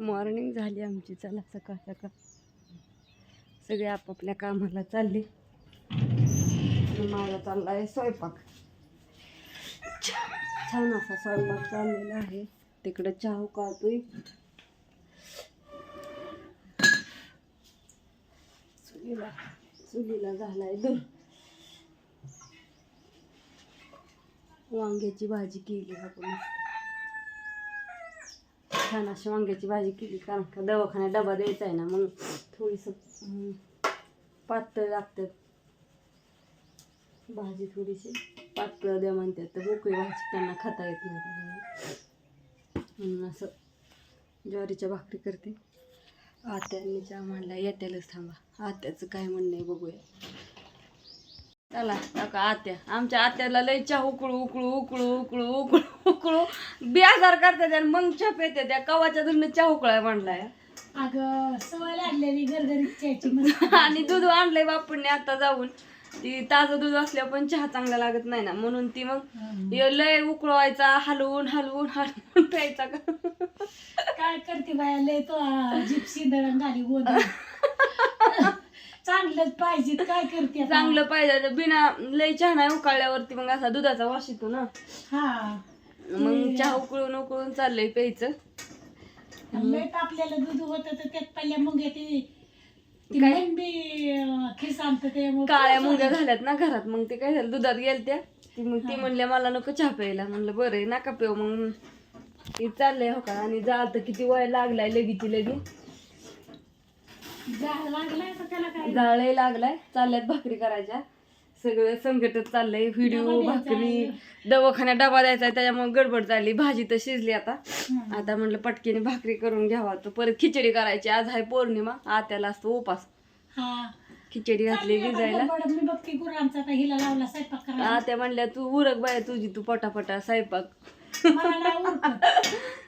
Morning झाली आमची. चला सकाळ सकाळ. सगळे आपापल्या कामाला चालले. माझा चालला आहे स्वयंपाक. छान असा स्वयंपाक चाललेला आहे. तिकडं चहा काढतोय चुलीला चुलीला झालाय दूर वांग्याची भाजी केली आपण. छान अशी वांग्याची भाजी केली कारण का दवाखान्यात डबा द्यायचा आहे ना मग थोडीसं पातळ लागतात. भाजी थोडीशी पातळ द्या म्हणतात तर मोकळी भाजी त्यांना खाता येत नाही म्हणून असं ज्वारीच्या भाकरी करते. आत्यांनी चहा म्हणला येत्यालाच थांबा. आत्याचं काय म्हणणं आहे बघूया. चला काका आत्या आमच्या आत्याला लय चहा उकळू उकळू उकळू उकळू उकळू. उकळू बेजार करतात आणि मग चहा पेते त्या कवाच्या दूधनं चहा उकळाय म्हणलाय. अगं सवय लागलेली गरगरीत चहाची मस्त. आणि दूध आणलंय बापूंनी आता जाऊन. ती ताजं दूध असल्यावर पण चहा चांगला लागत नाही ना. म्हणून ती मग हं. हे लय उकळवायचा हलवून हलवून हलवून प्यायचा. का काय करते बाया? लय तो जिप्सी दळण झाली गोद चांगलंच पाहिजे. काय करते आता? चांगलं पाहिजे. बिना लय चहा नाही उकळल्यावरती मग असा दुधाचा वास येतो ना. हा. चहा उकळून उकळून चाललंय प्यायचं. लय आपल्याला दूध होत तर त्यात पहिल्या मग ती ती काय? मेंढी खिस आणतं त्यामुळे काळ्या मुंग्या झाल्यात ना घरात. मग ते काय झालं? दुधात गेलत्या. ती मग ती म्हणल्या मला नको चहा प्यायला. म्हणलं बरं आहे, नका पिऊ. मग ती चाललंय हो का? आणि जाळ तर किती वय लागलाय लगीची लगी झाड लागलाय तर त्याला काय? जाळही लागलाय. चालल्यात भाकरी करायच्या. सगळं संकटच चाललंय व्हिडिओ भाकरी दवाखान्यात डबा द्यायचा आहे, त्याच्यामुळे गडबड झाली भाजी तर शिजली आता. आता म्हणलं पटकीने भाकरी करून घ्यावा तर परत खिचडी करायची. आज आहे पौर्णिमा आत्याला असतो उपास. हा. खिचडी घातली चालली भिजायला. मी बघते गुरांचा आता हिला लावला स्वयंपाक करायला. आत्या म्हणल्या तू उरक बाय तुझी तू पटापटा स्वयंपाक.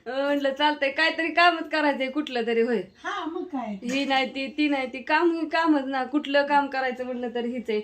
म्हटलं चालतंय काहीतरी कामच करायचंय कुठलं तरी होय. हा मग काय? ही नाही ती ती नाही ती काम कामच ना कुठलं काम करायचं म्हटलं तर हीच आहे.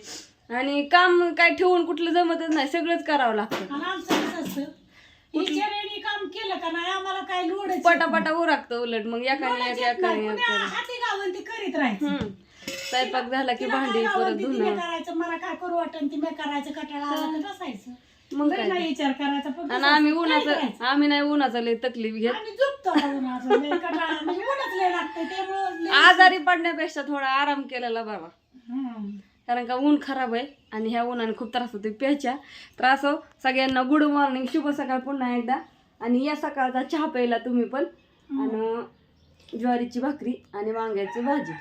आणि काम काय ठेवून कुठलं जमतच नाही सगळंच करावं लागतं. आणि आमचं कसं असतं इचाराने काम केलं का नाही आम्हाला काय लोड पटापटा उरकतं उलट मग एकाने एक एकाने एक करून. हाती गावन ती करीत राहायचं. हम्म. स्वयंपाक झाला की तिला भांडी परत ती धुणं. करायचं मला काय करू वाटन ती मी करायचं कटाळा आला तर बसायचं. मग लय काय? नाही विचार करायचा पण आणि आम्ही उन्हाचं. आम्ही नाही उन्हाचा लय तकलीफ घेत. आम्ही झोपतो उन्हाचं लय कटाळा म्हणजे उन्हाच लय लागतं त्यामुळं लय- आजारी पडण्यापेक्षा थोडा आराम केलेला हं. कारण का ऊन खराब आहे आणि ह्या उन्हाने खूप त्रास होतो प्यायच्या त्रास हो. सगळ्यांना गुड मॉर्निंग शुभ सकाळ पुन्हा एकदा. आणि या सकाळचा चहा प्यायला तुम्ही पण. आणि ज्वारीची भाकरी आणि वांग्याची भाजी.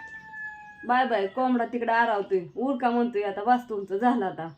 Bye bye. कोंबडा तिकडे आरावतोय. उरका म्हणतोय आता बस तुमचं झालं आता.